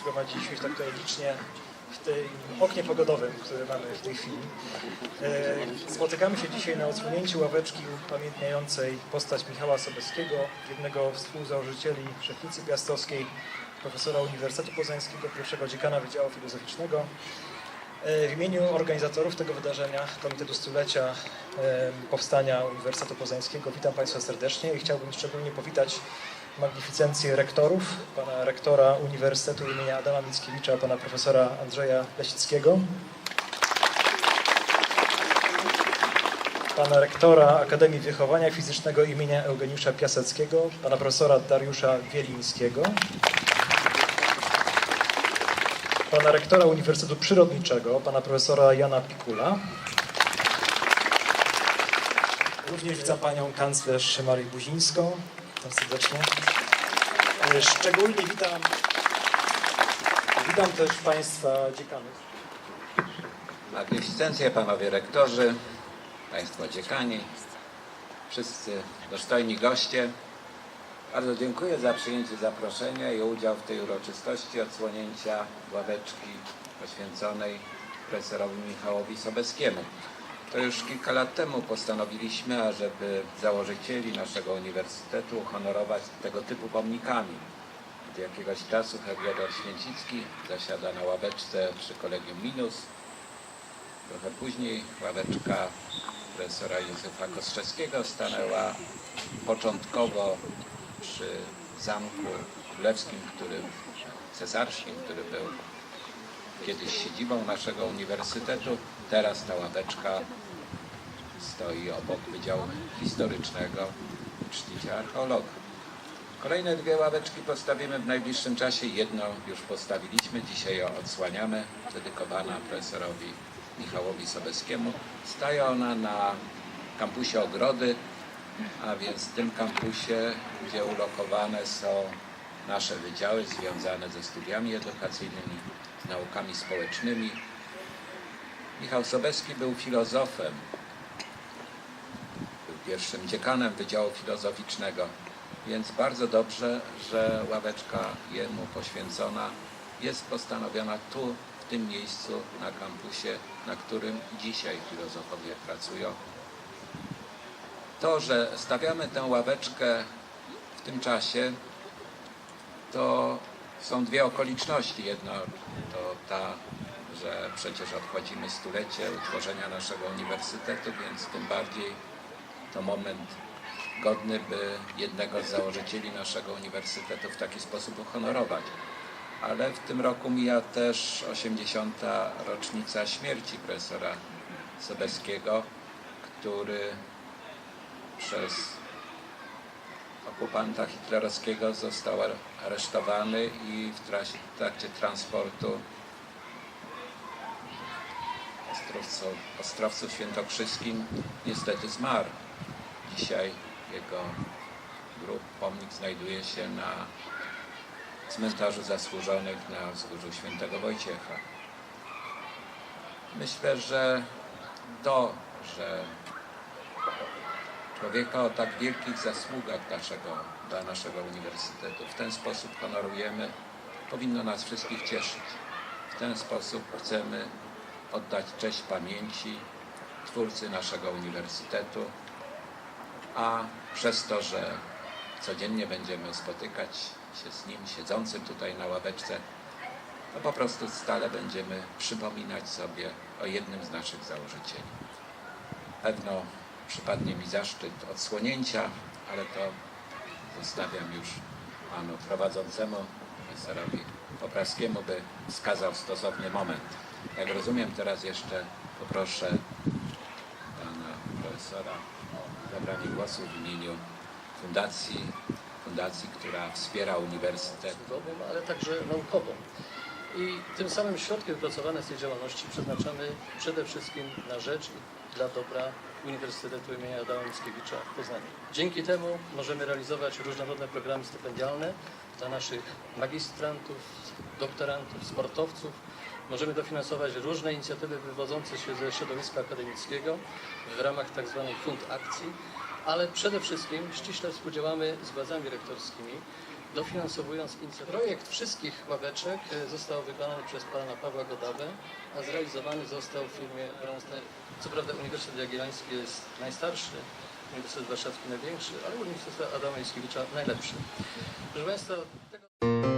zgromadziliśmy się tak tutaj licznie w tym oknie pogodowym, które mamy w tej chwili. E, Spotykamy się dzisiaj na odsłonięciu ławeczki upamiętniającej postać Michała Sobeckiego, jednego z współzałożycieli Wszechnicy Piastowskiej, profesora Uniwersytetu Poznańskiego, pierwszego dziekana Wydziału Filozoficznego. E, W imieniu organizatorów tego wydarzenia, Komitetu Stulecia e, Powstania Uniwersytetu Poznańskiego, witam Państwa serdecznie i chciałbym szczególnie powitać magnificencję rektorów, pana rektora Uniwersytetu imienia Adama Mickiewicza, pana profesora Andrzeja Lesickiego, pana rektora Akademii Wychowania Fizycznego imienia Eugeniusza Piaseckiego, pana profesora Dariusza Wielińskiego, pana rektora Uniwersytetu Przyrodniczego, pana profesora Jana Pikula. Również witam panią kanclerz Marię Buzińską. Witam serdecznie. E, Szczególnie witam, witam też państwa dziekanów. Magnificencje, panowie rektorzy, państwo dziekani, wszyscy dostojni goście. Bardzo dziękuję za przyjęcie zaproszenia i udział w tej uroczystości odsłonięcia ławeczki poświęconej profesorowi Michałowi Sobeckiemu. To już kilka lat temu postanowiliśmy, ażeby założycieli naszego uniwersytetu uhonorować tego typu pomnikami. Od jakiegoś czasu Helwiador Święcicki zasiada na ławeczce przy Kolegium Minus, Trochę później ławeczka profesora Józefa Kostrzewskiego stanęła początkowo przy Zamku Królewskim, który, cesarskim, który był kiedyś siedzibą naszego uniwersytetu. Teraz ta ławeczka stoi obok Wydziału Historycznego Czcicia Archeologa. Kolejne dwie ławeczki postawimy w najbliższym czasie. Jedną już postawiliśmy, dzisiaj ją odsłaniamy, dedykowana profesorowi Michałowi Sobeckiemu. Staje ona na kampusie Ogrody, a więc w tym kampusie, gdzie ulokowane są nasze wydziały związane ze studiami edukacyjnymi, z naukami społecznymi. Michał Sobecki był filozofem, był pierwszym dziekanem Wydziału Filozoficznego, więc bardzo dobrze, że ławeczka jemu poświęcona jest postanowiona tu, w tym miejscu na kampusie, na którym dzisiaj filozofowie pracują. To, że stawiamy tę ławeczkę w tym czasie, to są dwie okoliczności. Jedna to ta, że przecież obchodzimy stulecie utworzenia naszego uniwersytetu, więc tym bardziej to moment godny, by jednego z założycieli naszego uniwersytetu w taki sposób uhonorować. Ale w tym roku mija też 80. rocznica śmierci profesora Sobeckiego, który przez okupanta hitlerowskiego został aresztowany i w trakcie, w trakcie transportu Ostrowcu, Ostrowcu Świętokrzyskim niestety zmarł. Dzisiaj jego grób, pomnik znajduje się na cmentarzu zasłużonych na wzgórzu Świętego Wojciecha. Myślę, że to, że człowieka o tak wielkich zasługach naszego, dla naszego uniwersytetu w ten sposób honorujemy, powinno nas wszystkich cieszyć. W ten sposób chcemy oddać cześć pamięci twórcy naszego uniwersytetu, a przez to, że codziennie będziemy spotykać się z nim, siedzącym tutaj na ławeczce, to po prostu stale będziemy przypominać sobie o jednym z naszych założycieli. Pewno przypadnie mi zaszczyt odsłonięcia, ale to zostawiam już panu prowadzącemu, profesorowi Popraskiemu, by wskazał stosowny moment. Jak rozumiem, teraz jeszcze poproszę pana profesora o zabranie głosu w imieniu fundacji, fundacji, która wspiera uniwersytet. ale także naukową. I tym samym środki wypracowane z tej działalności przeznaczamy przede wszystkim na rzecz dla dobra Uniwersytetu im. Adama Mickiewicza w Poznaniu. Dzięki temu możemy realizować różnorodne programy stypendialne dla naszych magistrantów, doktorantów, sportowców. Możemy dofinansować różne inicjatywy wywodzące się ze środowiska akademickiego w ramach tzw. fund akcji, ale przede wszystkim ściśle współdziałamy z władzami rektorskimi dofinansowując inicjatywę. Projekt wszystkich ławeczek e, został wykonany przez pana Pawła Godawę, a zrealizowany został w firmie Bronstein. Co prawda Uniwersytet Jagielloński jest najstarszy, Uniwersytet Warszawski największy, ale Uniwersytet Adama Mickiewicza najlepszy. Proszę Państwa, tego...